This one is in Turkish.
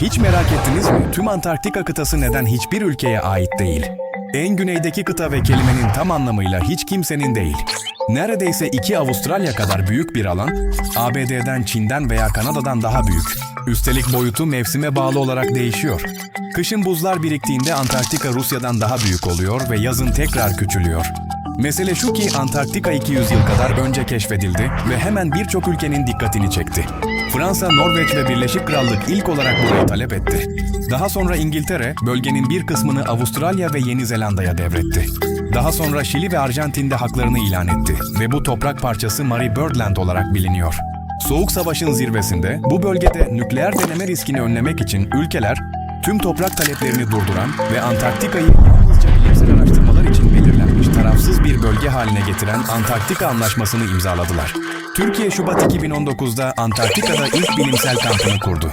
Hiç merak ettiniz mi? Tüm Antarktika kıtası neden hiçbir ülkeye ait değil? En güneydeki kıta ve kelimenin tam anlamıyla hiç kimsenin değil. Neredeyse iki Avustralya kadar büyük bir alan, ABD'den, Çin'den veya Kanada'dan daha büyük. Üstelik boyutu mevsime bağlı olarak değişiyor. Kışın buzlar biriktiğinde Antarktika Rusya'dan daha büyük oluyor ve yazın tekrar küçülüyor. Mesele şu ki Antarktika 200 yıl kadar önce keşfedildi ve hemen birçok ülkenin dikkatini çekti. Fransa, Norveç ve Birleşik Krallık ilk olarak burayı talep etti. Daha sonra İngiltere, bölgenin bir kısmını Avustralya ve Yeni Zelanda'ya devretti. Daha sonra Şili ve Arjantin'de haklarını ilan etti ve bu toprak parçası Marie Birdland olarak biliniyor. Soğuk Savaş'ın zirvesinde bu bölgede nükleer deneme riskini önlemek için ülkeler tüm toprak taleplerini durduran ve Antarktika'yı yalnızca bilimsel araştırmalar için belirlenmiş tarafsız bir bölge haline getiren Antarktika Anlaşması'nı imzaladılar. Türkiye Şubat 2019'da Antarktika'da ilk bilimsel kampını kurdu.